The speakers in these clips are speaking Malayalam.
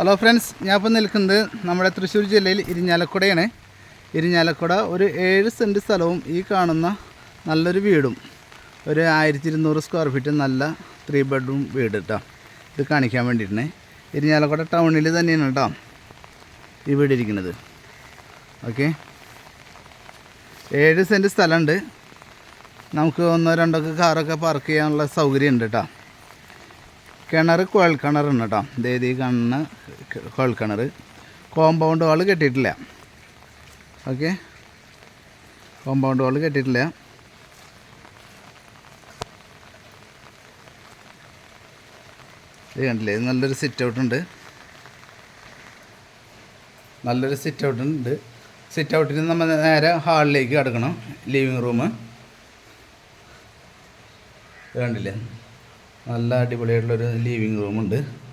ഹലോ ഫ്രണ്ട്സ് ഞാൻ ഇപ്പോൾ നിൽക്കുന്നത് നമ്മുടെ തൃശ്ശൂർ ജില്ലയിൽ ഇരിഞ്ഞാലക്കുടയാണ്. ഇരിഞ്ഞാലക്കുട ഒരു ഏഴ് സെന്റ് സ്ഥലവും ഈ കാണുന്ന നല്ലൊരു വീടും. ഒരു ആയിരത്തി ഇരുന്നൂറ് സ്ക്വയർ ഫീറ്റ് നല്ല ത്രീ ബെഡ്റൂം വീട് കേട്ടോ ഇത് കാണിക്കാൻ വേണ്ടിയിട്ടാണ് ഇരിഞ്ഞാലക്കുട ടൗണിൽ തന്നെയാണ് കേട്ടോ ഈ വീട് ഇരിക്കുന്നത്. ഓക്കെ. ഏഴ് സെന്റ് സ്ഥലമുണ്ട് നമുക്ക് ഒന്നോ രണ്ടോ ഒക്കെ കാറൊക്കെ പാർക്ക് ചെയ്യാനുള്ള സൗകര്യം ഉണ്ട് കേട്ടോ കിണർ കുഴൽ കിണറുണ്ട് കേട്ടോ ഇതേത് ഈ കാണുന്ന ക- കുഴൽ കിണർ കോമ്പൗണ്ട് വാൾ കെട്ടിയിട്ടില്ല. ഓക്കെ കോമ്പൗണ്ട് വാൾ കെട്ടിയിട്ടില്ല. ഇത് കണ്ടില്ലേ? ഇത് നല്ലൊരു സിറ്റ് ഔട്ട് ഉണ്ട്. നല്ലൊരു സിറ്റ് ഔട്ട് ഉണ്ട്. സിറ്റ് നിന്ന് നമ്മൾ നേരെ ഹാളിലേക്ക് കിടക്കണം. ലിവിങ് റൂം കണ്ടില്ലേ? നല്ല അടിപൊളിയായിട്ടുള്ളൊരു ലിവിങ് റൂമുണ്ട്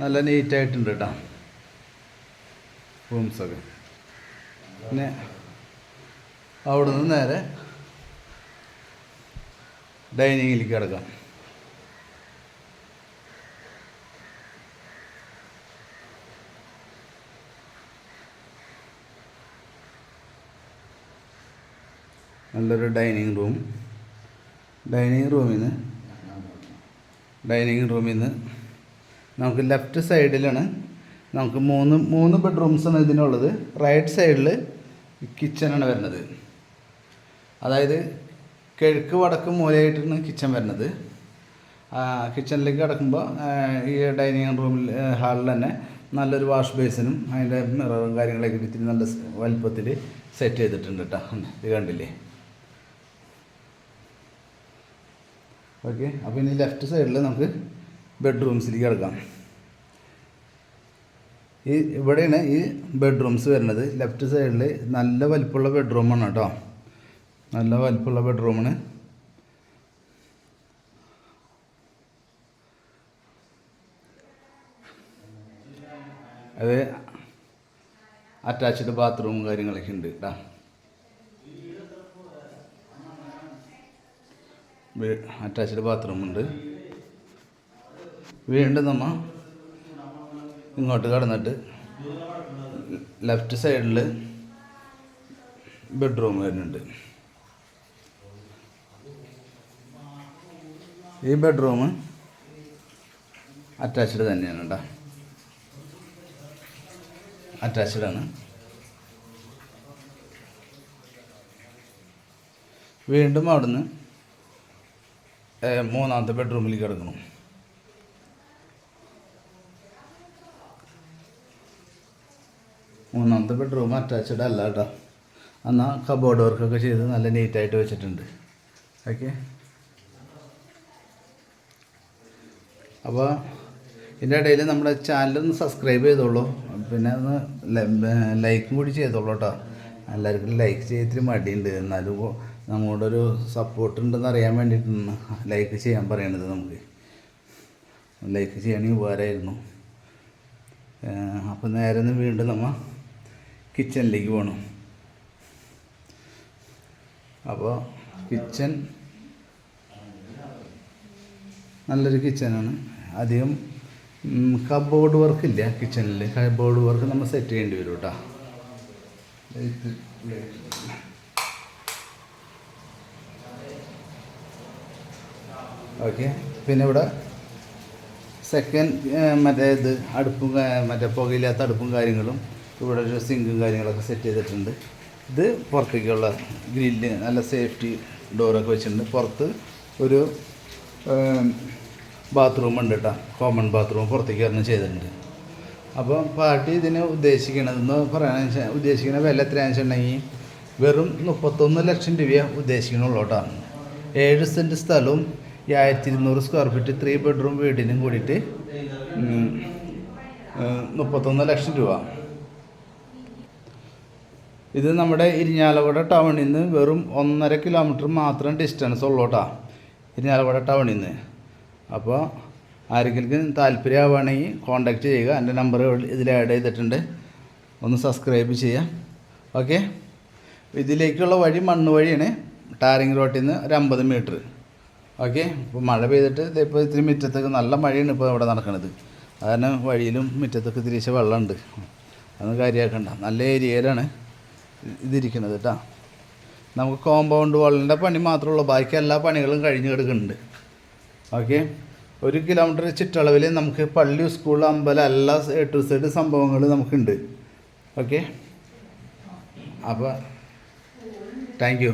നല്ല നീറ്റായിട്ടുണ്ട് കേട്ടോ റൂംസൊക്കെ പിന്നെ അവിടെ നിന്ന് നേരെ ഡൈനിങ്ങിലേക്ക് കിടക്കാം. നല്ലൊരു ഡൈനിങ് റൂം ഡൈനിങ് റൂമിൽ നിന്ന് ഡൈനിങ് റൂമിൽ നിന്ന് നമുക്ക് ലെഫ്റ്റ് സൈഡിലാണ് നമുക്ക് മൂന്ന് മൂന്ന് ബെഡ്റൂംസാണ് ഇതിനുള്ളത്. റൈറ്റ് സൈഡിൽ കിച്ചണാണ് വരുന്നത്. അതായത് കിഴക്ക് വടക്ക് മൂലയായിട്ടാണ് കിച്ചൺ വരുന്നത്. കിച്ചണിലേക്ക് കിടക്കുമ്പോൾ ഈ ഡൈനിങ് റൂമിൽ ഹാളിൽ തന്നെ നല്ലൊരു വാഷ് ബേസിനും അതിന്റെ മിററും കാര്യങ്ങളൊക്കെ ഇത്തിരി നല്ല വലുപ്പത്തിൽ സെറ്റ് ചെയ്തിട്ടുണ്ട് കേട്ടോ ഇത് കണ്ടില്ലേ? ഓക്കെ അപ്പോൾ ഇനി ലെഫ്റ്റ് സൈഡിൽ നമുക്ക് ബെഡ്റൂംസിലേക്ക് കിടക്കാം. ഈ ഇവിടെയാണ് ഈ ബെഡ്റൂംസ് വരുന്നത്. ലെഫ്റ്റ് സൈഡിൽ നല്ല വലിപ്പമുള്ള ബെഡ്റൂമാണ് കേട്ടോ. നല്ല വലിപ്പമുള്ള ബെഡ്റൂമാണ് അത് അറ്റാച്ച്ഡ് ബാത്റൂമും കാര്യങ്ങളൊക്കെ ഉണ്ട് കേട്ടോ. അറ്റാച്ച്ഡ് ബാത്റൂം ഉണ്ട്. വീണ്ടും നമ്മ ഇങ്ങോട്ട് കടന്നിട്ട് ലെഫ്റ്റ് സൈഡിൽ ബെഡ്റൂം വരുന്നുണ്ട്. ഈ ബെഡ്റൂം അറ്റാച്ച്ഡ് തന്നെയാണ് കേട്ടോ അറ്റാച്ച്ഡ് ആണ്. വീണ്ടും അവിടുന്ന് മൂന്നാമത്തെ ബെഡ്റൂമിലേക്ക് കിടക്കണം മൂന്നാമത്തെ ബെഡ്റൂം അറ്റാച്ച്ഡ് അല്ല കേട്ടോ. എന്നാൽ കബോർഡ് വർക്കൊക്കെ ചെയ്ത് നല്ല നീറ്റായിട്ട് വെച്ചിട്ടുണ്ട്. ഓക്കെ അപ്പോൾ ഇതിന്റെ ഇടയിൽ നമ്മുടെ ചാനലൊന്ന് സബ്സ്ക്രൈബ് ചെയ്തോളൂ. പിന്നെ ഒന്ന് ലൈക്കും കൂടി ചെയ്തോളൂ കേട്ടോ. എല്ലാവർക്കും ലൈക്ക് ചെയ്തിട്ട് മടിയുണ്ട്. എന്നാലും ഇപ്പൊ നമ്മളുടെ ഒരു സപ്പോർട്ട് ഉണ്ടെന്ന് അറിയാൻ വേണ്ടിയിട്ടാണ് ലൈക്ക് ചെയ്യാൻ പറയണത് നമുക്ക്. ലൈക്ക് ചെയ്യണമെങ്കിൽ ഉപകാരമായിരുന്നു. അപ്പോൾ നേരെ വീണ്ടും നമ്മൾ കിച്ചണിലേക്ക് പോകണം അപ്പോൾ കിച്ചൺ നല്ലൊരു കിച്ചനാണ് അധികം കബോർഡ് വർക്ക് ഇല്ല കിച്ചണിൽ കബോർഡ് വർക്ക് നമ്മൾ സെറ്റ് ചെയ്യേണ്ടി വരും കേട്ടോ ഓക്കെ. പിന്നെ ഇവിടെ സെക്കൻഡ് മറ്റേ ഇത് അടുപ്പും മറ്റേ പുകയില്ലാത്ത അടുപ്പും കാര്യങ്ങളും ഇവിടെ ഒരു സിങ്കും കാര്യങ്ങളൊക്കെ സെറ്റ് ചെയ്തിട്ടുണ്ട്. ഇത് പുറത്തേക്കുള്ള ഗ്രില്ല് നല്ല സേഫ്റ്റി ഡോറൊക്കെ വെച്ചിട്ടുണ്ട്. പുറത്ത് ഒരു ബാത്റൂം ഉണ്ട് കേട്ടോ കോമൺ ബാത്റൂം പുറത്തേക്ക് വരണം ചെയ്തിട്ടുണ്ട്. അപ്പോൾ പാർട്ടി ഇതിന് ഉദ്ദേശിക്കണതെന്ന് പറയാൻ ഉദ്ദേശിക്കുന്ന വില എത്രയാണെന്ന് വെച്ചിട്ടുണ്ടെങ്കിൽ വെറും മുപ്പത്തൊന്ന് ലക്ഷം രൂപയാണ് ഉദ്ദേശിക്കണുള്ളൂ കേട്ടോ ഏഴ് സെന്റ് സ്ഥലവും ഈ ആയിരത്തി ഇരുന്നൂറ് സ്ക്വയർ ഫീറ്റ് ത്രീ ബെഡ്റൂം വീടിനും കൂടിയിട്ട് മുപ്പത്തൊന്ന് ലക്ഷം രൂപ. ഇത് നമ്മുടെ ഇരിഞ്ഞാലക്കുട ടൗണിൽ നിന്ന് വെറും ഒന്നര കിലോമീറ്റർ മാത്രം ഡിസ്റ്റൻസ് ഉള്ളൂട്ടാ. ഇരിഞ്ഞാലക്കുട ടൗണിൽ നിന്ന് അപ്പോൾ ആരെങ്കിലും താല്പര്യമാവുകയാണെങ്കിൽ കോൺടാക്റ്റ് ചെയ്യുക. എന്റെ നമ്പർ ഇതിൽ ആഡ് ചെയ്തിട്ടുണ്ട്. ഒന്ന് സബ്സ്ക്രൈബ് ചെയ്യുക. ഓക്കെ ഇതിലേക്കുള്ള വഴി മണ്ണ് വഴിയാണ് ടാറിങ് റോട്ടിൽ നിന്ന് ഒരു അമ്പത് മീറ്റർ ഓക്കെ ഇപ്പോൾ മഴ പെയ്തിട്ട് ഇപ്പോൾ ഇത്തിരി മുറ്റത്തൊക്കെ നല്ല മഴയാണ് ഇപ്പോൾ ഇവിടെ നടക്കുന്നത് കാരണം വഴിയിലും മുറ്റത്തൊക്കെ തിരിച്ച് വെള്ളമുണ്ട്. അതൊന്നും കാര്യമാക്കണ്ട. നല്ല ഏരിയയിലാണ്. ഇതിരിക്കുന്നത് കേട്ടോ നമുക്ക് കോമ്പൗണ്ട് വാളിന്റെ പണി മാത്രമേ ഉള്ളൂ. ബാക്കി എല്ലാ പണികളും കഴിഞ്ഞ് കിടക്കുന്നുണ്ട്. ഓക്കെ ഒരു കിലോമീറ്റർ ചുറ്റളവിൽ നമുക്ക് പള്ളി സ്കൂൾ അമ്പലം എല്ലാ എ ടു സൈഡ് സംഭവങ്ങൾ നമുക്കുണ്ട്. ഓക്കെ അപ്പോൾ താങ്ക് യു